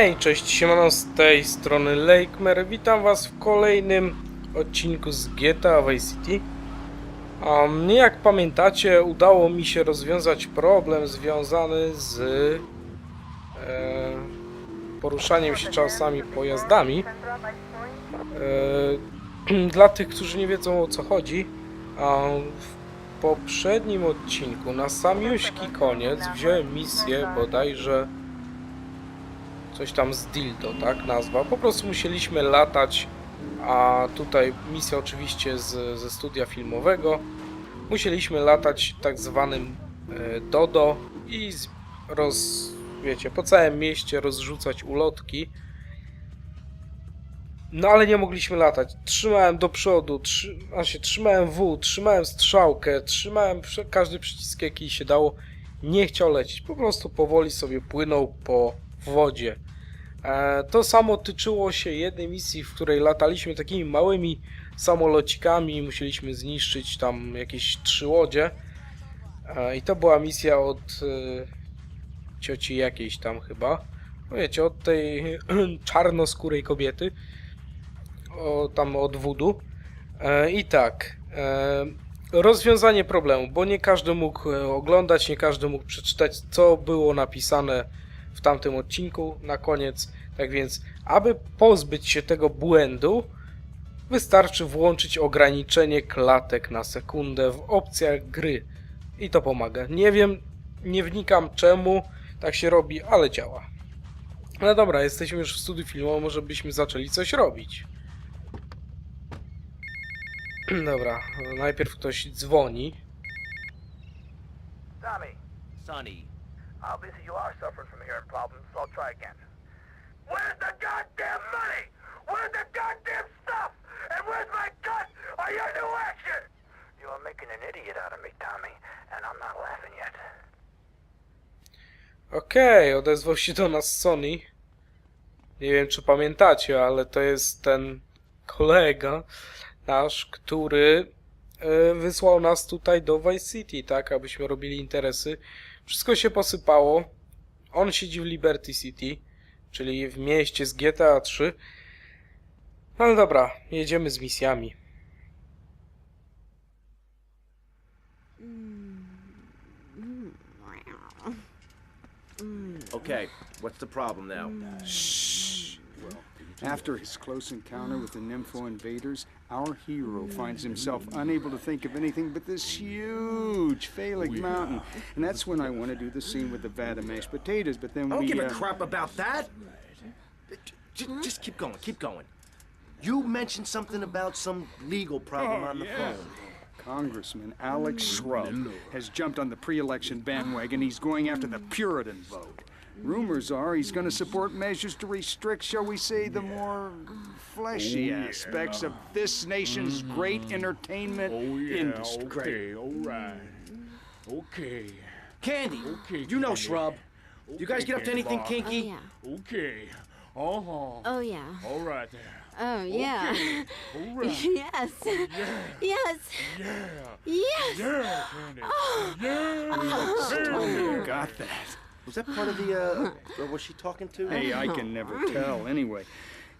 Hej, cześć, siemano z tej strony Lakemer. Witam was w kolejnym odcinku z GTA Vice City. Um, jak pamiętacie, udało mi się rozwiązać problem związany z e, poruszaniem się czasami pojazdami. E, dla tych, którzy nie wiedzą o co chodzi, w poprzednim odcinku na samiuśki koniec wziąłem misję bodajże coś tam z dildo, tak nazwa. Po prostu musieliśmy latać, a tutaj misja oczywiście z, ze studia filmowego. Musieliśmy latać tak zwanym e, Dodo i z, roz, wiecie, po całym mieście rozrzucać ulotki. No ale nie mogliśmy latać. Trzymałem do przodu, trzy, znaczy, trzymałem W, trzymałem strzałkę, trzymałem każdy przycisk jaki się dało. Nie chciał lecieć. Po prostu powoli sobie płynął po wodzie. E, To samo tyczyło się jednej misji, w której lataliśmy takimi małymi samolocikami i musieliśmy zniszczyć tam jakieś trzy łodzie. E, I to była misja od e, cioci jakiejś tam chyba. No wiecie, od tej czarnoskórej kobiety. O, tam od wudu. I tak. Rozwiązanie problemu, bo nie każdy mógł oglądać, nie każdy mógł przeczytać, co było napisane w tamtym odcinku na koniec. Tak więc, aby pozbyć się tego błędu, wystarczy włączyć ograniczenie klatek na sekundę w opcjach gry. I to pomaga. Nie wiem, nie wnikam czemu tak się robi, ale działa. No dobra, jesteśmy już w studiu filmowym, może byśmy zaczęli coś robić. Dobra, najpierw ktoś dzwoni. Tommy, Sonny, obviously you are suffering from hearing problems, so I'll try again. Where's the goddamn money? Where's the goddamn stuff? And where's my cut on your new action? You are making an idiot out of me, Tommy, and I'm not laughing yet. Okej, odezwał się do nas Sony. Nie wiem, czy pamiętacie, ale to jest ten kolega nasz, który e, wysłał nas tutaj do Vice City, tak, abyśmy robili interesy. Wszystko się posypało. On siedzi w Liberty City, czyli w mieście z GTA 3. No ale dobra, jedziemy z misjami. okay, what's the problem now? After his close encounter with the Nympho invaders, our hero finds himself unable to think of anything but this huge phallic mountain. And that's when I want to do the scene with the vat of mashed potatoes, but then I don't we... give a uh, crap about that. Just, just keep going, keep going. You mentioned something about some legal problem on the phone. Congressman Alex Shrub has jumped on the pre-election bandwagon. He's going after the Puritan vote. Rumors are he's going to support measures to restrict, shall we say, the more fleshy aspects of this nation's great entertainment Oh yeah, industry. okay, all right. Okay, Candy, Okay, you know Candy. Shrub. You guys get up to anything Oh kinky? yeah. okay. Uh-huh. Oh yeah. All right there. Oh yeah. All right. yes. Yes. Yeah. Yes. Yeah, Candy. Oh. Yeah. You got that. Was that part of the, uh, or was she talking to? Hey, I can never tell. Anyway,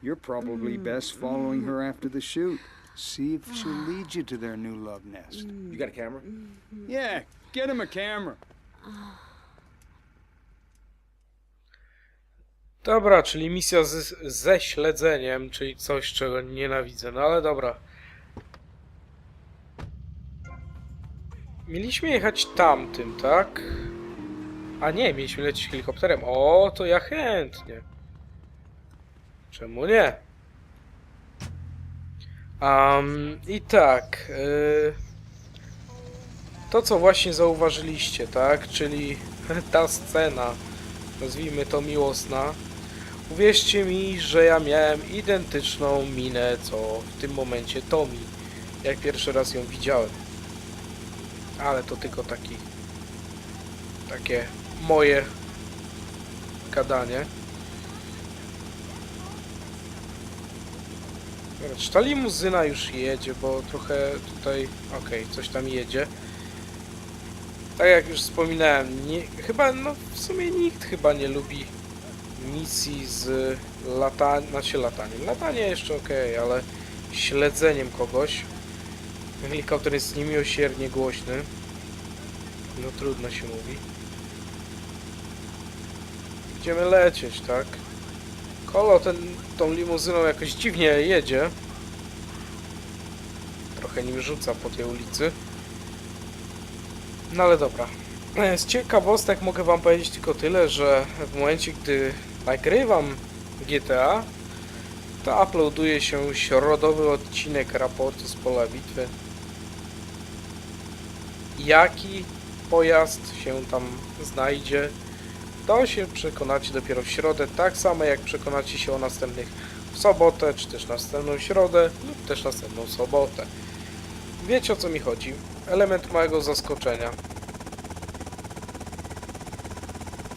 you're probably best following her after the shoot. See if she'll lead you to their new love nest. You got a camera? Yeah, get him a camera. Dobra, czyli misja z, ze śledzeniem, czyli coś, czego nienawidzę. No ale dobra. Mieliśmy jechać tamtym, tak? A nie, mieliśmy lecieć helikopterem. O, to ja chętnie. Czemu nie? Um, I tak. y, to, co właśnie zauważyliście, tak? Czyli ta scena, nazwijmy to miłosna. Uwierzcie mi, że ja miałem identyczną minę, co w tym momencie Tomi, jak pierwszy raz ją widziałem. Ale to tylko taki, takie moje gadanie. Czy ta limuzyna już jedzie, bo trochę tutaj, okej, coś tam jedzie. Tak jak już wspominałem, nie, chyba, no w sumie nikt chyba nie lubi misji z lataniem, znaczy lataniem. Latanie jeszcze ok, ale śledzeniem kogoś. Helikopter jest niemiłosiernie głośny. No trudno się mówi. Będziemy lecieć, tak? Kolo ten, tą limuzyną jakoś dziwnie jedzie. Trochę nim rzuca po tej ulicy. No ale dobra. E, Z ciekawostek mogę wam powiedzieć tylko tyle, że w momencie, gdy nagrywam GTA, to uploaduje się środowy odcinek raportu z pola bitwy. Jaki pojazd się tam znajdzie, to się przekonacie dopiero w środę, tak samo jak przekonacie się o następnych w sobotę, czy też następną środę, lub też następną sobotę. Wiecie o co mi chodzi. Element małego zaskoczenia.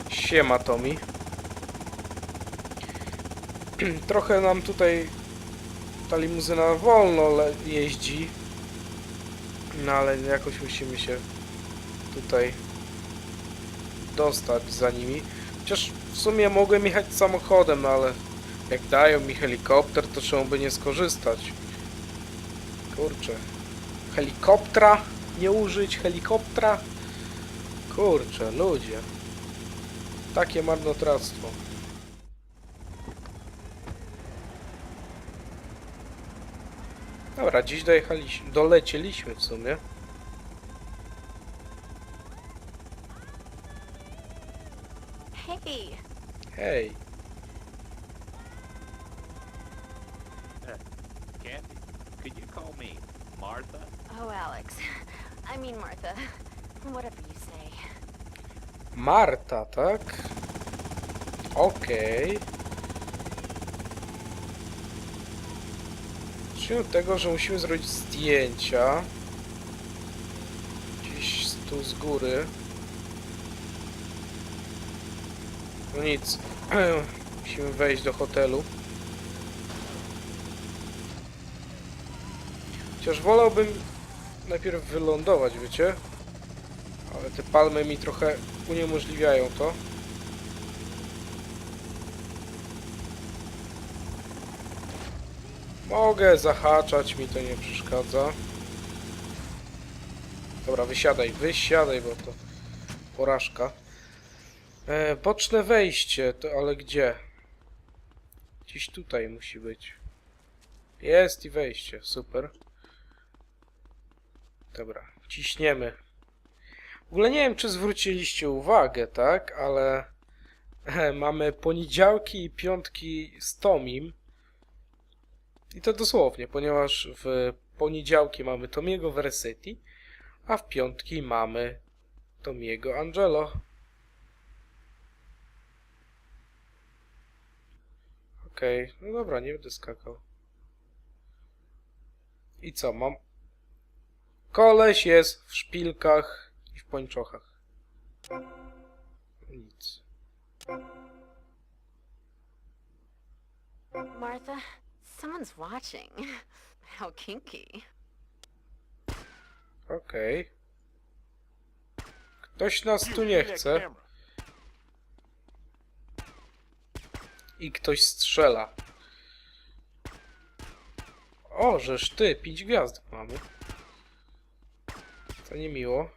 Siema Tomi. Trochę nam tutaj ta limuzyna wolno jeździ. No ale jakoś musimy się tutaj dostać za nimi. Chociaż w sumie mogłem jechać samochodem, no ale jak dają mi helikopter, to czemu by nie skorzystać? Kurczę. Helikoptera? Nie użyć helikoptera? Kurczę, ludzie. Takie marnotrawstwo. Dobra, dziś dojechaliśmy, dolecieliśmy w sumie. Hey, Hej, Kathy, could you call me Martha? oh Alex. I mean Martha. Whatever you say. Marta, tak? Okej. Zacznijmy od tego, że musimy zrobić zdjęcia. Gdzieś tu z góry. No nic. musimy wejść do hotelu. Chociaż wolałbym najpierw wylądować, wiecie? Ale te palmy mi trochę uniemożliwiają to. Mogę zahaczać, mi to nie przeszkadza. Dobra, wysiadaj, wysiadaj, bo to porażka. E, boczne wejście, to ale gdzie? Gdzieś tutaj musi być. Jest i wejście, super. Dobra, ciśniemy. W ogóle nie wiem, czy zwróciliście uwagę, tak, ale mamy poniedziałki i piątki z Tomim. I to dosłownie, ponieważ w poniedziałki mamy Tomiego Versetti, a w piątki mamy Tomiego Angelo. Okej, no dobra, nie będę skakał. I co, mam... Koleś jest w szpilkach i w pończochach. Nic. Martha, someone's watching. How kinky. Okej. Ktoś nas tu nie chce i ktoś strzela. O, żeż ty, pięć gwiazdek mamy. To niemiło.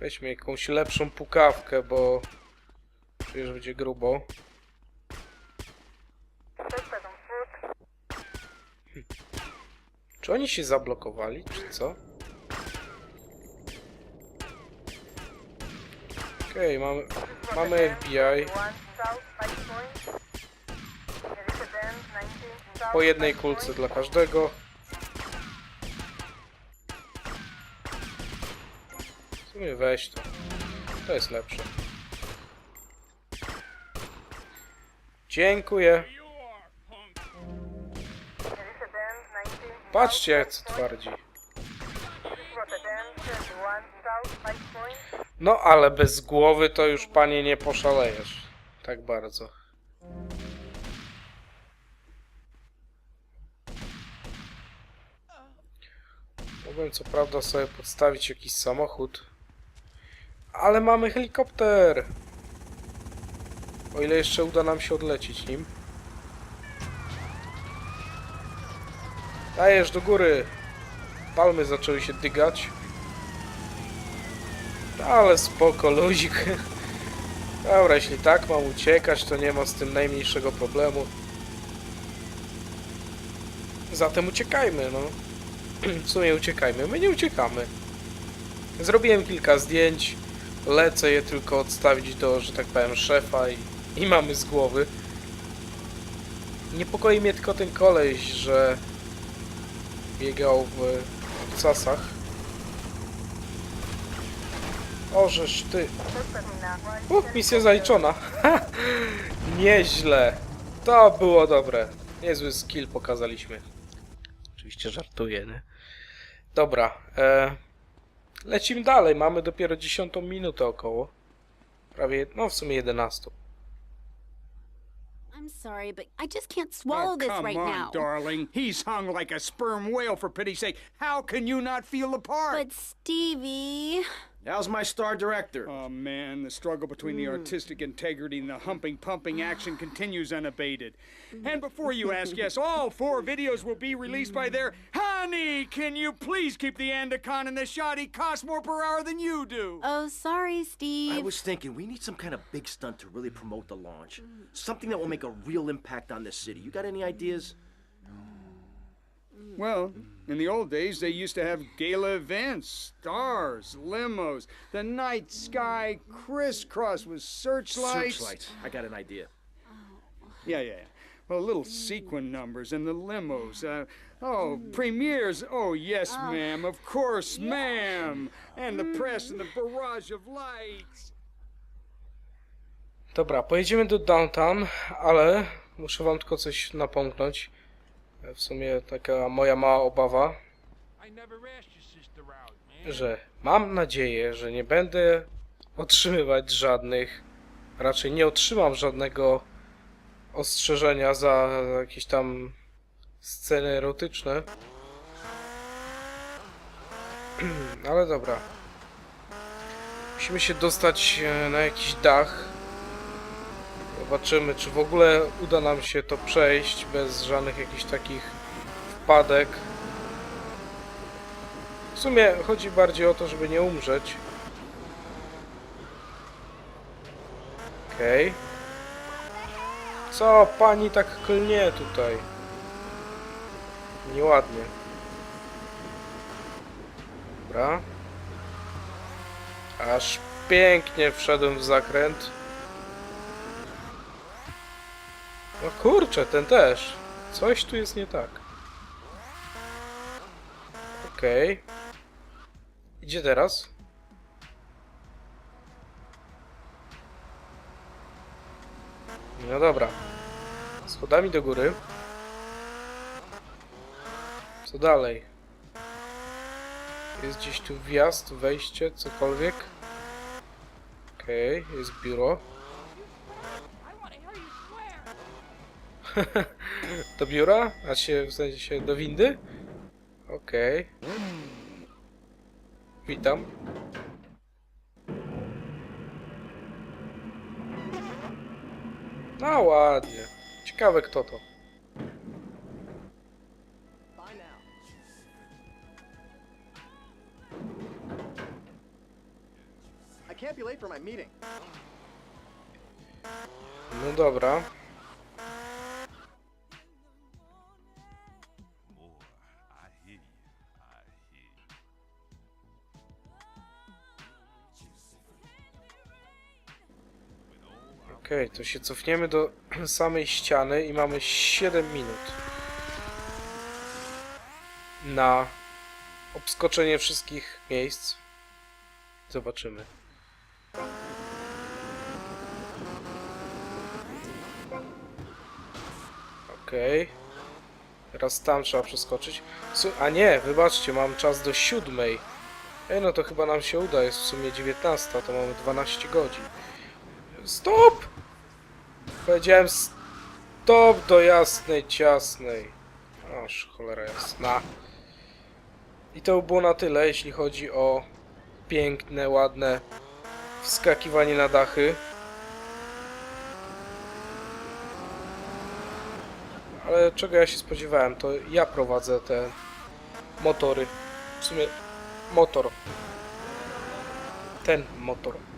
Weźmy jakąś lepszą pukawkę, bo że będzie grubo. Czy oni się zablokowali, czy co? Okej, mamy, mamy FBI. Po jednej kulce dla każdego. W sumie weź to. To jest lepsze. Dziękuję. Patrzcie, jak co twardzi. No, ale bez głowy to już panie nie poszalejesz. Tak bardzo. Mogłem co prawda sobie podstawić jakiś samochód. Ale mamy helikopter! O ile jeszcze uda nam się odlecieć nim. Dajesz do góry. Palmy zaczęły się dygać. Ale spoko, luzik. Dobra, jeśli tak mam uciekać, to nie ma z tym najmniejszego problemu. Zatem uciekajmy, no. W sumie uciekajmy. My nie uciekamy. Zrobiłem kilka zdjęć. Lecę je tylko odstawić do, że tak powiem, szefa i, i mamy z głowy. Niepokoi mnie tylko ten koleś, że biegał w obcasach. Ożeż ty. Uch, misja zaliczona. Nieźle. To było dobre. Niezły skill pokazaliśmy. Oczywiście żartuję, nie? Dobra. E, lecimy dalej. Mamy dopiero 10 minutę około. Prawie, no w sumie 11. I'm sorry, but I just can't swallow oh, this come right on, now. darling. He's hung like a sperm whale, for pity's sake. How can you not feel the part? But Stevie, How's my star director? Oh man, the struggle between the hmm. artistic integrity and the humping, pumping action continues unabated. Mm-hmm. And before you ask, yes, all four videos will be released by their mm. honey. Can you please keep the Andacon in the shot? He costs more per hour than you do. oh sorry, Steve. I was thinking we need some kind of big stunt to really promote the launch. Mm. Something that will make a real impact on this city. You got any ideas? Mm. Well, in the old days, they used to have gala events, stars, limos, the night sky crisscross with searchlights. Searchlights. I got an idea. Yeah, yeah. yeah. Well, little sequin numbers and the limos. Uh, oh, hmm. premieres. Oh, yes, ah. ma'am. Of course, ma'am. And the press and the hmm. barrage of lights. Dobra, pojedziemy do downtown, ale muszę wam tylko coś napomknąć. W sumie taka moja mała obawa, że mam nadzieję, że nie będę otrzymywać żadnych, raczej nie otrzymam żadnego ostrzeżenia za jakieś tam sceny erotyczne. Ale dobra. Musimy się dostać e, na jakiś dach. Zobaczymy, czy w ogóle uda nam się to przejść bez żadnych jakichś takich wpadek. W sumie chodzi bardziej o to, żeby nie umrzeć. Okej. Co pani tak klnie tutaj? Nieładnie. Dobra. Aż pięknie wszedłem w zakręt. No kurczę, ten też. Coś tu jest nie tak. Okej. Idzie teraz? No dobra. Schodami do góry. Co dalej? Jest gdzieś tu wjazd, wejście, cokolwiek. Okej, jest biuro. do biura? A się w sensie do windy? Okej. Witam. No ładnie. Ciekawe kto to. No dobra. Okej, to się cofniemy do samej ściany i mamy 7 minut na obskoczenie wszystkich miejsc. Zobaczymy. Okej. Teraz tam trzeba przeskoczyć. A nie, wybaczcie, mam czas do siódmej. Ej, no to chyba nam się uda, jest w sumie 19, to mamy 12 godzin. Stop! Powiedziałem stop do jasnej, ciasnej. Aż cholera jasna. I to było na tyle, jeśli chodzi o piękne, ładne wskakiwanie na dachy. Ale czego ja się spodziewałem, to ja prowadzę te motory. W sumie motor. Ten motor.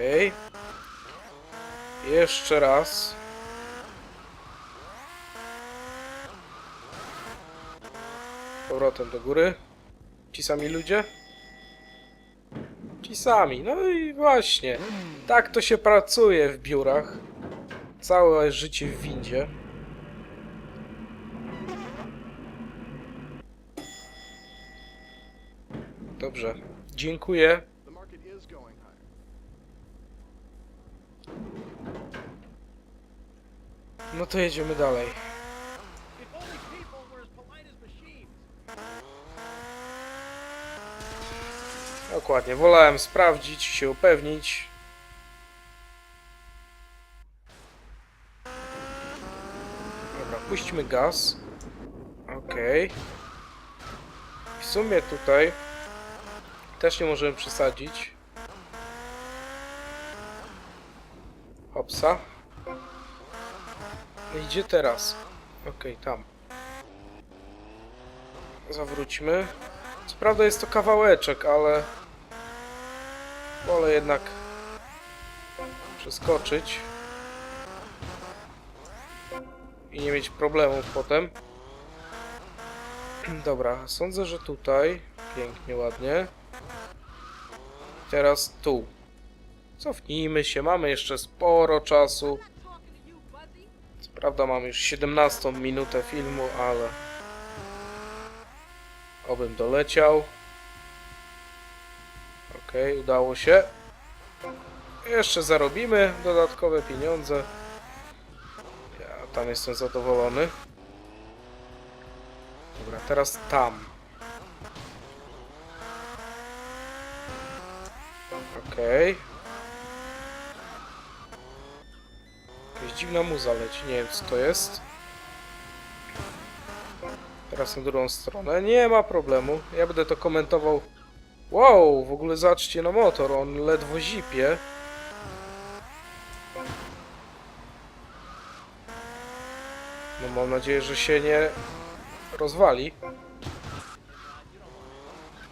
Okej. Jeszcze raz. Powrotem do góry. Ci sami ludzie? Ci sami. No i właśnie. Tak to się pracuje w biurach. Całe życie w windzie. Dobrze. Dziękuję. No to jedziemy dalej. Dokładnie. Wolałem sprawdzić, się upewnić. Dobra, puśćmy gaz. Okej. W sumie tutaj też nie możemy przesadzić. Idzie teraz. Okej, tam. Zawróćmy. Co prawda jest to kawałeczek, ale wolę jednak przeskoczyć i nie mieć problemów potem. Dobra, sądzę, że tutaj pięknie, ładnie. Teraz tu. Cofnijmy się, mamy jeszcze sporo czasu. Co prawda mamy już 17 minutę filmu, ale obym doleciał. Okej, udało się. Jeszcze zarobimy dodatkowe pieniądze. Ja tam jestem zadowolony. Dobra, teraz tam. Okej. Jakaś dziwna muza leci, nie wiem co to jest. Teraz na drugą stronę. Nie ma problemu. Ja będę to komentował. Wow, w ogóle zobaczcie na motor. On ledwo zipie. No mam nadzieję, że się nie rozwali.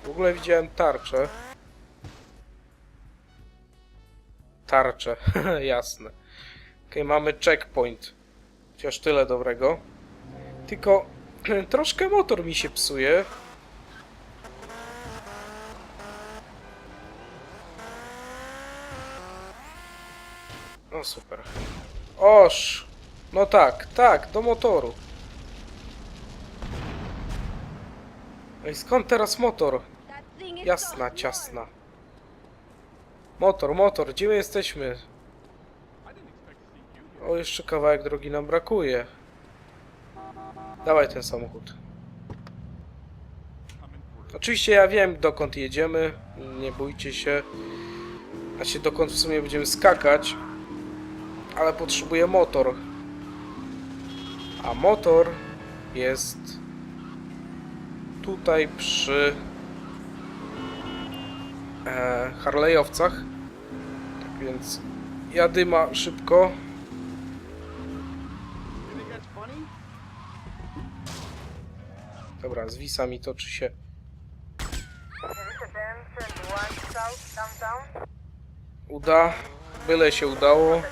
W ogóle widziałem tarczę. Tarczę, jasne. Okej, mamy checkpoint. Chociaż tyle dobrego. Tylko troszkę motor mi się psuje. No super. Oż! No tak, tak, do motoru. Ej, skąd teraz motor? Jasna, ciasna. Motor, motor, gdzie my jesteśmy? O, jeszcze kawałek drogi nam brakuje. Dawaj ten samochód. Oczywiście ja wiem dokąd jedziemy, nie bójcie się. Znaczy dokąd w sumie będziemy skakać. Ale potrzebuję motor. A motor jest tutaj przy e, Harley'owcach. Tak więc jadyma szybko. You think that's funny? Dobra, z wisami toczy się. Uda. Byle się udało.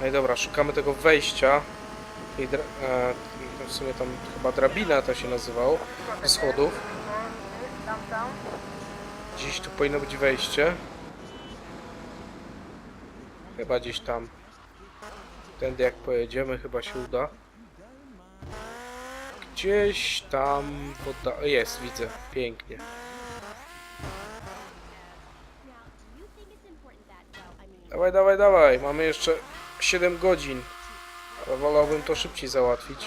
No i dobra, szukamy tego wejścia. Dra- e, w sumie tam chyba drabina to się nazywało. Schodów. Gdzieś tu powinno być wejście. Chyba gdzieś tam. Tędy jak pojedziemy chyba się uda. Gdzieś tam. Jest, widzę. Pięknie. Dawaj, dawaj, dawaj. Mamy jeszcze 7 godzin. Ale wolałbym to szybciej załatwić.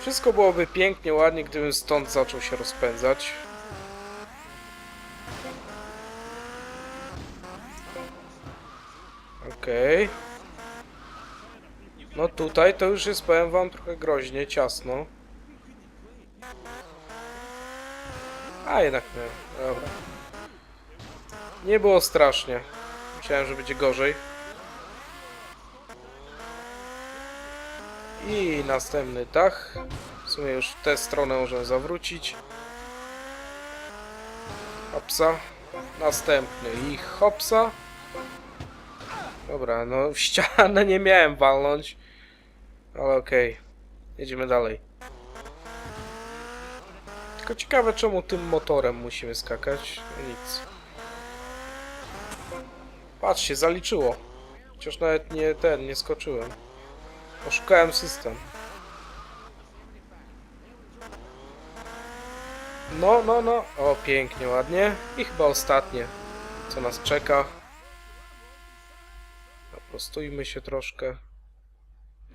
Wszystko byłoby pięknie, ładnie, gdybym stąd zaczął się rozpędzać. Okej. No tutaj to już jest, powiem wam, trochę groźnie, ciasno. A jednak nie. Dobra. Nie było strasznie. Myślałem, że będzie gorzej. I następny dach. W sumie już w tę stronę możemy zawrócić. Hopsa. Następny i hopsa. Dobra, no w ścianę nie miałem walnąć. Ale okej. Jedziemy dalej. Tylko ciekawe czemu tym motorem musimy skakać. No nic. Patrzcie, zaliczyło. Chociaż nawet nie ten, nie skoczyłem. Oszukałem system. No, no, no. O, pięknie, ładnie. I chyba ostatnie, co nas czeka. Prostujmy się troszkę.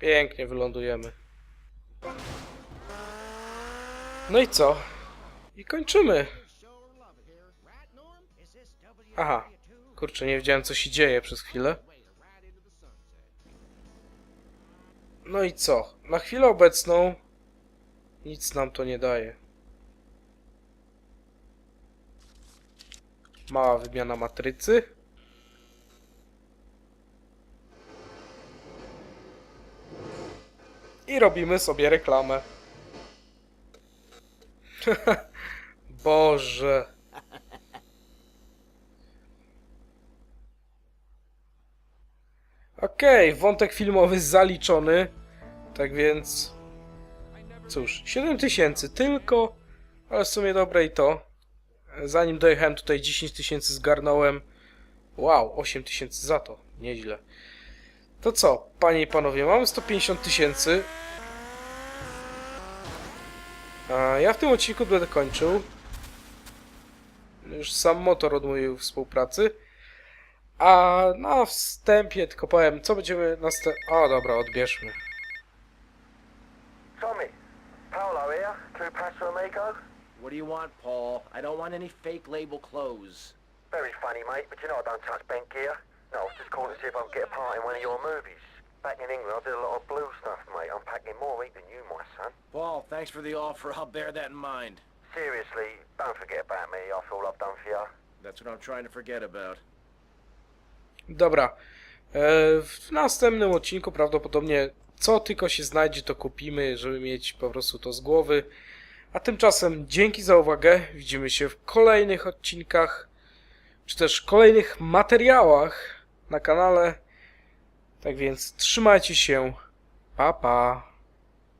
Pięknie wylądujemy. No i co? I kończymy. Aha. Kurczę, nie wiedziałem co się dzieje przez chwilę. No i co? Na chwilę obecną nic nam to nie daje. Mała wymiana matrycy. I robimy sobie reklamę. Boże. Okej, wątek filmowy zaliczony. Tak więc... Cóż, 7000 tylko, ale w sumie dobre i to. Zanim dojechałem tutaj 10 tysięcy zgarnąłem. Wow, 8 tysięcy za to. Nieźle. To co, panie i panowie, mamy 150 tysięcy. A Ja w tym odcinku będę kończył. Już sam motor odmówił współpracy. A na wstępie tylko powiem, co będziemy następ... O, dobra, odbierzmy. Tommy, Paolo here, True Pastor Amigo. What do you want, Paul? I don't want any fake label clothes. Very funny, mate, but you know I don't touch bank gear. No, I was just calling to see if I can get a part in one of your movies. Back in England, I did a lot of blue stuff, mate. I'm packing more heat than you, my son. Paul, thanks for the offer. I'll bear that in mind. Seriously, don't forget about me after all I've done for you. That's what I'm trying to forget about. Dobra. E, W następnym odcinku prawdopodobnie co tylko się znajdzie, to kupimy, żeby mieć po prostu to z głowy. A tymczasem dzięki za uwagę. Widzimy się w kolejnych odcinkach, czy też kolejnych materiałach na kanale. Tak więc trzymajcie się. Pa, pa.